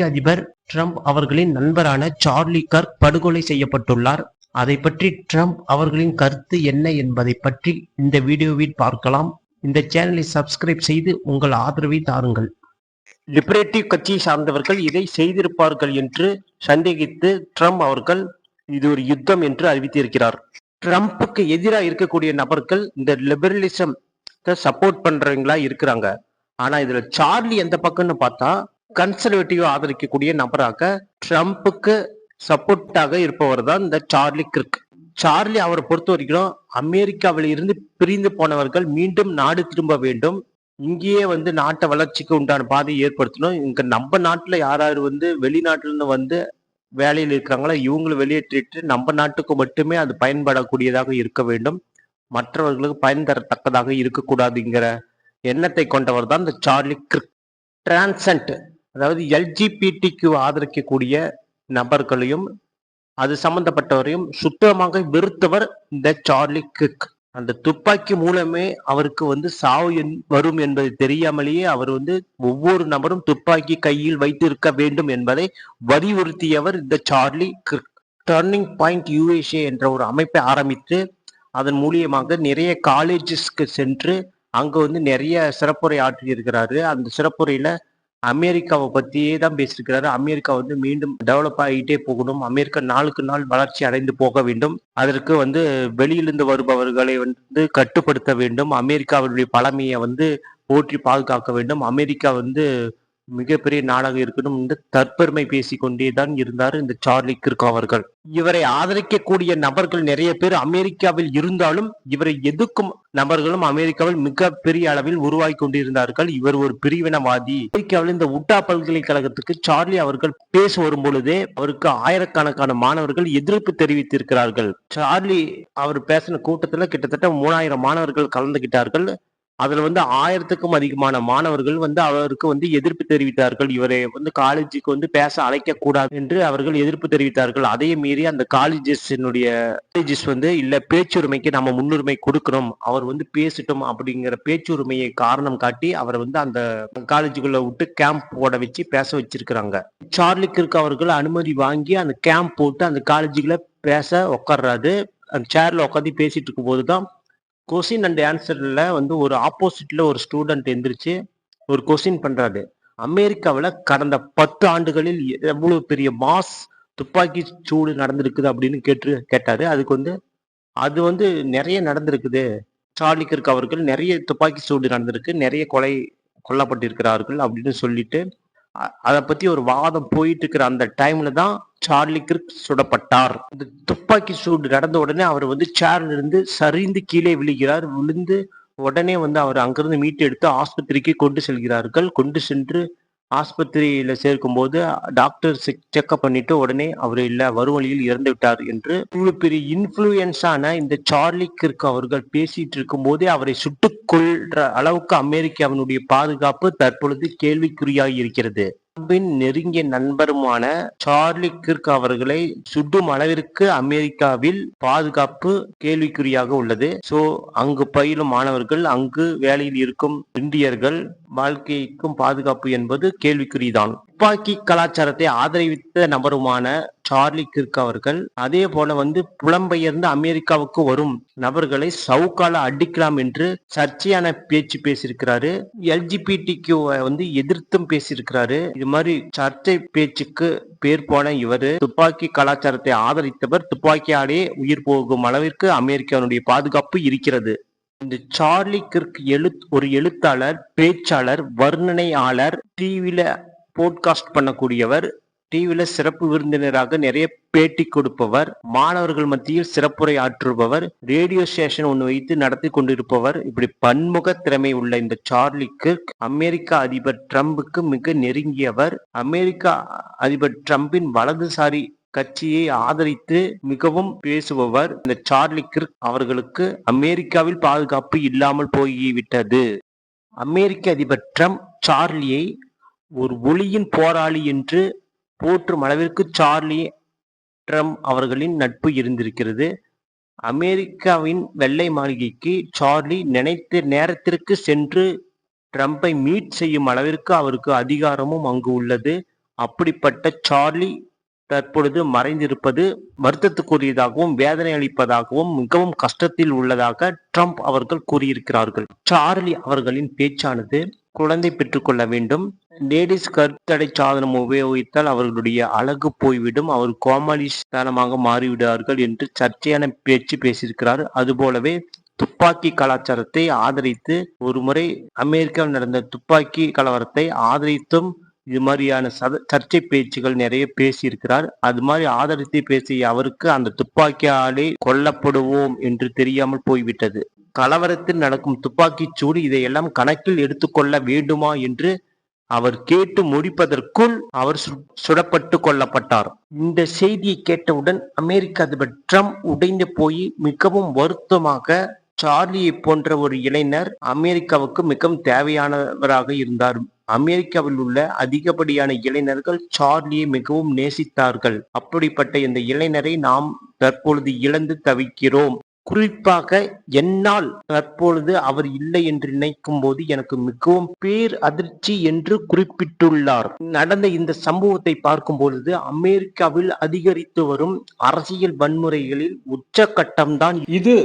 அமெரிக்க அதிபர் ட்ரம்ப் அவர்களின் நண்பரான சார்லி கர்க் படுகொலை செய்யப்பட்டுள்ளார். அதை பற்றி ட்ரம்ப் அவர்களின் கருத்து என்ன என்பதை பற்றி இந்த வீடியோவில் பார்க்கலாம். இந்த சேனலை சப்ஸ்கிரைப் செய்து உங்கள் ஆதரவை தாருங்கள். லிபரேட்டிவ் கட்சியை சார்ந்தவர்கள் இதை செய்திருப்பார்கள் என்று சந்தேகித்து ட்ரம்ப் அவர்கள் இது ஒரு யுத்தம் என்று அறிவித்திருக்கிறார். ட்ரம்ப்புக்கு எதிராக இருக்கக்கூடிய நபர்கள் இந்த லிபரலிசம் சப்போர்ட் பண்றவங்களா இருக்கிறாங்க. ஆனா இதுல சார்லி எந்த பக்கம்னு பார்த்தா கன்சர்வேட்டிவ் ஆதரிக்கக்கூடிய நபராக ட்ரம்ப்புக்கு சப்போர்ட்டாக இருப்பவர் தான் இந்த சார்லி கிர்க். சார்லி அவரை பொறுத்த வரைக்கும் அமெரிக்காவில் இருந்து பிரிந்து போனவர்கள் மீண்டும் நாடு திரும்ப வேண்டும். இங்கேயே வந்து நாட்டை வளர்ச்சிக்கு உண்டான பாதையை ஏற்படுத்தணும். இங்க நம்ம நாட்டுல யாராவது வந்து வெளிநாட்டுல இருந்து வந்து வேலையில் இருக்கிறாங்களோ இவங்களை வெளியேற்றிட்டு நம்ம நாட்டுக்கு மட்டுமே அது பயன்படக்கூடியதாக இருக்க வேண்டும். மற்றவர்களுக்கு பயன் தரத்தக்கதாக இருக்கக்கூடாதுங்கிற எண்ணத்தை கொண்டவர் தான் இந்த சார்லி கிரிக். டிரான்சன்ட் அதாவது எல்ஜிபிடிக்கு ஆதரிக்கக்கூடிய நபர்களையும் அது சம்பந்தப்பட்டவரையும் சுத்தமாக வெறுத்தவர் இந்த சார்லி கிக் அந்த துப்பாக்கி மூலமே அவருக்கு வந்து சாவு என்- வரும் என்பது தெரியாமலேயே அவர் வந்து ஒவ்வொரு நபரும் துப்பாக்கி கையில் வைத்திருக்க வேண்டும் என்பதை வலியுறுத்தியவர் இந்த Charlie Kirk Turning Point USA என்ற ஒரு அமைப்பை ஆரம்பித்து அதன் மூலியமாக நிறைய காலேஜஸ்க்கு சென்று அங்க வந்து நிறைய சிறப்புரை ஆற்றியிருக்கிறாரு. அந்த சிறப்புரையில அமெரிக்காவை பத்தியே தான் பேசியிருக்கிறாரு. அமெரிக்கா வந்து மீண்டும் டெவலப் ஆகிட்டே போகணும். அமெரிக்கா நாளுக்கு நாள் வளர்ச்சி அடைந்து போக வேண்டும். அதற்கு வந்து வெளியிலிருந்து வருபவர்களை வந்து கட்டுப்படுத்த வேண்டும். அமெரிக்காவினுடைய பழமையை வந்து போற்றி பாதுகாக்க வேண்டும். அமெரிக்கா வந்து மிகப்பெரிய நாடாக இருக்கணும் என்று தற்பெருமை பேசிக்கொண்டே தான் இருந்தார் இந்த சார்லி கிர்க் அவர்கள். இவரை ஆதரிக்கக்கூடிய நபர்கள் நிறைய பேர் அமெரிக்காவில் இருந்தாலும் இவரை எதிர்க்கும் நபர்களும் அமெரிக்காவில் மிக பெரிய அளவில் உருவாகி கொண்டிருந்தார்கள். இவர் ஒரு பிரிவினவாதி. அமெரிக்காவில் இந்த உட்டா பல்கலைக்கழகத்துக்கு சார்லி அவர்கள் பேச வரும் பொழுதே அவருக்கு ஆயிரக்கணக்கான மாணவர்கள் எதிர்ப்பு தெரிவித்திருக்கிறார்கள். சார்லி அவர் பேசின கூட்டத்துல கிட்டத்தட்ட மூணாயிரம் மாணவர்கள் கலந்துகிட்டார்கள். அதுல வந்து ஆயிரத்துக்கும் அதிகமான மாணவர்கள் வந்து அவருக்கு வந்து எதிர்ப்பு தெரிவித்தார்கள். இவரை வந்து காலேஜுக்கு வந்து பேச அழைக்க கூடாது என்று அவர்கள் எதிர்ப்பு தெரிவித்தார்கள். அதையே மீறி அந்த காலேஜஸினுடைய காலேஜஸ் வந்து இல்ல பேச்சுரிமைக்கு நம்ம முன்னுரிமை கொடுக்கணும் அவர் வந்து பேசட்டும் அப்படிங்கிற பேச்சுரிமையை காரணம் காட்டி அவரை வந்து அந்த காலேஜுக்குள்ள விட்டு கேம்ப் போட வச்சு பேச வச்சிருக்கிறாங்க. சார்லி கிர்க் அவர்கள் அனுமதி வாங்கி அந்த கேம்ப் போட்டு அந்த காலேஜுக்குள்ள பேச உட்கார்றாரு அந்த சேர்ல உட்காந்து பேசிட்டு இருக்கும் போதுதான் கொஸ்டின் அண்ட் ஆன்சரில் வந்து ஒரு ஆப்போசிட்டில் ஒரு ஸ்டூடெண்ட் எந்திரிச்சு ஒரு கொஸ்டின் பண்ணுறாரு அமெரிக்காவில் கடந்த பத்து ஆண்டுகளில் எவ்வளோ பெரிய மாஸ் துப்பாக்கி சூடு நடந்திருக்குது அப்படின்னு கேட்டு கேட்டார். அதுக்கு வந்து அது வந்து நிறைய நடந்திருக்குது. சார்லி கிர்க் அவர்கள் நிறைய துப்பாக்கி சூடு நடந்திருக்கு. நிறைய கொலை கொல்லப்பட்டிருக்கிறார்கள் அப்படின்னு சொல்லிட்டு அதை பத்தி ஒரு வாதம் போயிட்டு இருக்கிற அந்த டைம்ல தான் சார்லி கிர்க் சுடப்பட்டார். இந்த துப்பாக்கி சூடு நடந்த உடனே அவர் வந்து சேர்ல இருந்து சரிந்து கீழே விழுகிறார். விழுந்து உடனே வந்து அவர் அங்கிருந்து மீட்டு எடுத்து ஆஸ்பத்திரிக்கு கொண்டு செல்கிறார்கள். கொண்டு சென்று ஆஸ்பத்திரியில் சேர்க்கும்போது டாக்டர் செக்அப் பண்ணிட்டு உடனே அவர் இல்லை வறுவழியில் இறந்து விட்டார் என்று இவ்வளவு பெரிய இன்ஃப்ளூயன்ஸான இந்த சார்லி கிர்க் அவர்கள் பேசிட்டு இருக்கும் போதே அவரை சுட்டுக் கொள்ற அளவுக்கு அமெரிக்காவினுடைய பாதுகாப்பு தற்பொழுது கேள்விக்குறியாகி இருக்கிறது. ட்ரம்பின் நெருங்கிய நண்பருமான சார்லி கிர்க் அவர்களை சுடும் அளவிற்கு அமெரிக்காவில் பாதுகாப்பு கேள்விக்குறியாக உள்ளது. சோ அங்கு பயிலும் மாணவர்கள் அங்கு வேலையில் இருக்கும் இந்தியர்கள் வாழ்க்கைக்கும் பாதுகாப்பு என்பது கேள்விக்குறிதான். துப்பாக்கி கலாச்சாரத்தை ஆதரித்த நபருமான சார்லி கிர்க் அவர்கள் அதே போல வந்து புலம்பெயர்ந்து அமெரிக்காவுக்கு வரும் நபர்களை சவுக்கால அடிக்கலாம் என்று சர்ச்சையான பேச்சு பேசியிருக்கிறாரு. எல்ஜிபிடிக்கு வந்து எதிர்த்தும் பேசியிருக்கிறாரு. இது மாதிரி சர்ச்சை பேச்சுக்கு பேர் போன இவர் துப்பாக்கி கலாச்சாரத்தை ஆதரித்தவர் துப்பாக்கியாலே உயிர் போகும் அளவிற்கு அமெரிக்காவுடைய பாதுகாப்பு இருக்கிறது. இந்த சார்லி கிர்க் எழுத் ஒரு எழுத்தாளர் பேச்சாளர் வர்ணனையாளர் டிவியில போட்காஸ்ட் பண்ணக்கூடியவர் டிவியில் சிறப்பு விருந்தினராக நிறைய பேட்டி கொடுப்பவர் மாணவர்கள் மத்தியில் சிறப்புரை ஆற்றுபவர் ரேடியோ ஸ்டேஷன் ஒன்று வைத்து நடத்தி கொண்டிருப்பவர் இப்படி பன்முக திறமை உள்ள இந்த சார்லி கிர்க் அமெரிக்க அதிபர் ட்ரம்புக்கு மிக நெருங்கியவர். அமெரிக்க அதிபர் ட்ரம்பின் வலதுசாரி கட்சியை ஆதரித்து மிகவும் பேசுபவர். இந்த சார்லி கிர்க் அவர்களுக்கு அமெரிக்காவில் பாதுகாப்பு இல்லாமல் போய்விட்டது. அமெரிக்க அதிபர் ட்ரம்ப் சார்லியை ஒரு ஒளியின் போராளி என்று போற்றும் அளவிற்கு சார்லி ட்ரம்ப் அவர்களின் நட்பு இருந்திருக்கிறது. அமெரிக்காவின் வெள்ளை மாளிகைக்கு சார்லி நினைத்த நேரத்திற்கு சென்று ட்ரம்பை மீட் செய்யும் அளவிற்கு அவருக்கு அதிகாரமும் அங்கு உள்ளது. அப்படிப்பட்ட சார்லி தற்பொழுது மறைந்திருப்பது வருத்தத்துக்குரியதாகவும் வேதனை அளிப்பதாகவும் மிகவும் கஷ்டத்தில் உள்ளதாக ட்ரம்ப் அவர்கள் கூறியிருக்கிறார்கள். சார்லி அவர்களின் பேச்சானது குழந்தை பெற்றுக்கொள்ள வேண்டும். லேடிஸ் கருத்தடை சாதனம் உபயோகித்தால் அவர்களுடைய அழகு போய்விடும். அவர் கோமாளித்தனமாக மாறிவிடுவார்கள் என்று சர்ச்சையான பேச்சு பேசியிருக்கிறார். அதுபோலவே துப்பாக்கி கலாச்சாரத்தை ஆதரித்து ஒருமுறை அமெரிக்காவில் நடந்த துப்பாக்கி கலவரத்தை ஆதரித்தும் இது மாதிரியான சத சர்ச்சை பேச்சுகள் நிறைய பேசியிருக்கிறார். அது மாதிரி ஆதரித்து பேசிய அவருக்கு அந்த துப்பாக்கியாலே கொல்லப்படுவோம் என்று தெரியாமல் போய்விட்டது. கலவரத்தில் நடக்கும் துப்பாக்கிச் சூடு இதையெல்லாம் கணக்கில் எடுத்துக்கொள்ள வேண்டுமா என்று அவர் கேட்டு முடிப்பதற்குள் அவர் சு- சுடப்பட்டு கொல்லப்பட்டார். இந்த செய்தியை கேட்டவுடன் அமெரிக்க அதிபர் ட்ரம்ப் உடைந்து போய் மிகவும் வருத்தமாக சார்லியை போன்ற ஒரு இளைஞர் அமெரிக்காவுக்கு மிகவும் தேவையானவராக இருந்தார். அமெரிக்காவில் உள்ள அதிகப்படியான இளைஞர்கள் சார்லியை மிகவும் நேசித்தார்கள். அப்படிப்பட்ட இந்த இளைஞரை நாம் தற்பொழுது இழந்து தவிக்கிறோம். குறிப்பாக என்னால் தற்பொழுது அவர் இல்லை என்று நினைக்கும் போது எனக்கு மிகவும் பேர் அதிர்ச்சி என்று குறிப்பிட்டுள்ளார். நடந்த இந்த சம்பவத்தை பார்க்கும் பொழுது அமெரிக்காவில் அதிகரித்து வரும் அரசியல் வன்முறைகளில் உச்சகட்டம்தான் இது